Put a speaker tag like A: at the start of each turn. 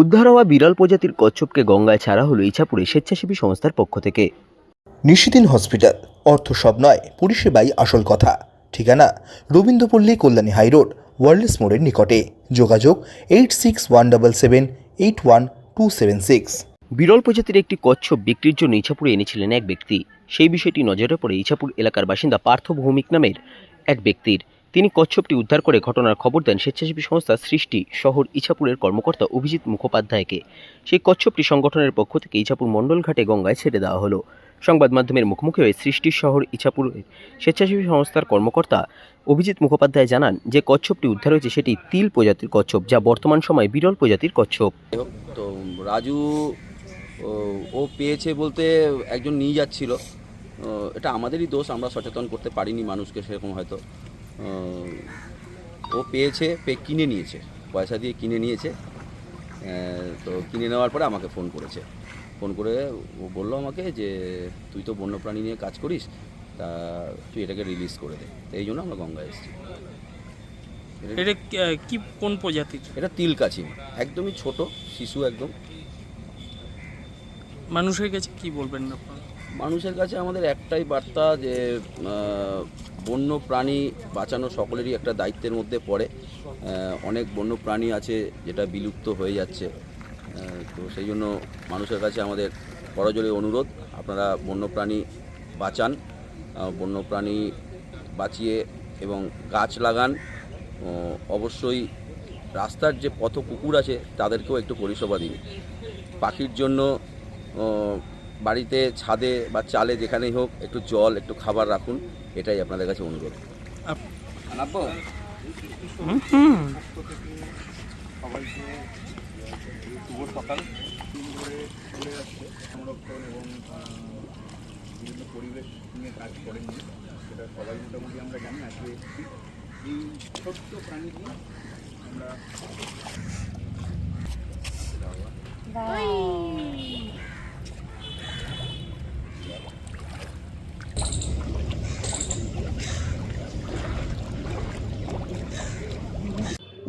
A: উদ্ধার হওয়া বিরল প্রজাতির কচ্ছপকে গঙ্গায় ছাড়া হলো ইছাপুরে স্বেচ্ছাসেবী সংস্থার পক্ষ থেকে।
B: নিশিদিন হসপিটাল অর্থ সব নয় পরিষেবাই আসল কথা। ঠিকানা রবীন্দ্রপল্লী কল্যাণী হাইরোড ওয়ার্ল্ডস মোড়ের নিকটে। যোগাযোগ eight six one double seven eight one two seven six.
A: বিরল প্রজাতির একটি কচ্ছপ বিক্রির জন্য ইছাপুরে এনেছিলেন এক ব্যক্তি। সেই বিষয়টি নজরে পড়ে ইছাপুর এলাকার বাসিন্দা পার্থ ভৌমিক নামের এক ব্যক্তির। তিনি কচ্ছপটি উদ্ধার করে ঘটনার খবর দেন স্বেচ্ছাসেবী সংস্থা সৃষ্টি শহর ইছাপুরের কর্মকর্তা অভিজিৎ মুখোপাধ্যায়কে। সেই কচ্ছপটি সংগঠনের পক্ষ থেকে ইছাপুর মণ্ডলঘাটে গঙ্গায় ছেড়ে দেওয়া হলো। সংবাদ মাধ্যমের মুখোমুখি হয়ে সৃষ্টি শহর ইছাপুর স্বেচ্ছাসেবী সংস্থার কর্মকর্তা অভিজিৎ মুখোপাধ্যায় জানান যে কচ্ছপটি উদ্ধার হয়েছে সেটি তিল প্রজাতির কচ্ছপ, যা বর্তমান সময়ে বিরল প্রজাতির কচ্ছপ।
C: তো রাজু, ও পেয়েছে বলতে একজন নিয়ে যাচ্ছিল। এটা আমাদেরই দোষ, আমরা সচেতন করতে পারিনি মানুষকে সেরকম হয়তো। ও, পেয়েছে পে কিনে নিয়েছে পয়সা দিয়ে কিনে নিয়েছে। তো কিনে নেওয়ার পরে আমাকে ফোন করেছে। ফোন করে ও বলল আমাকে যে তুই তো বন্যপ্রাণী নিয়ে কাজ করিস তা তুই এটাকে রিলিজ করে দে। এই জন্য আমরা গঙ্গায় এসেছি।
D: এটা কি- কি কোন প্রজাতির?
C: এটা তিল কাছিম একদমই ছোট শিশু একদম।
D: মানুষের কাছে কি বলবেন আপনারা?
C: মানুষের কাছে আমাদের একটাই বার্তা যে বন্য প্রাণী বাঁচানো সকলেরই একটা দায়িত্বের মধ্যে পড়ে। অনেক বন্য প্রাণী আছে যেটা বিলুপ্ত হয়ে যাচ্ছে। তো সেই জন্য মানুষের কাছে আমাদের করজোরে অনুরোধ, আপনারা বন্যপ্রাণী বাঁচান বন্যপ্রাণী বাঁচিয়ে এবং গাছ লাগান। অবশ্যই রাস্তার যে পথ কুকুর আছে, তাদেরকেও একটু পরিষেবা দিন। পাখির জন্য বাড়িতে ছাদে বা চালে যেখানেই হোক একটু জল একটু খাবার রাখুন এটাই আপনাদের কাছে অনুরোধ।
E: পরিবেশ নিয়ে কাজ করেননি। সেটা সবাই মোটামুটি আমরা জানি আজকে এই ছোট্ট প্রাণী আমরা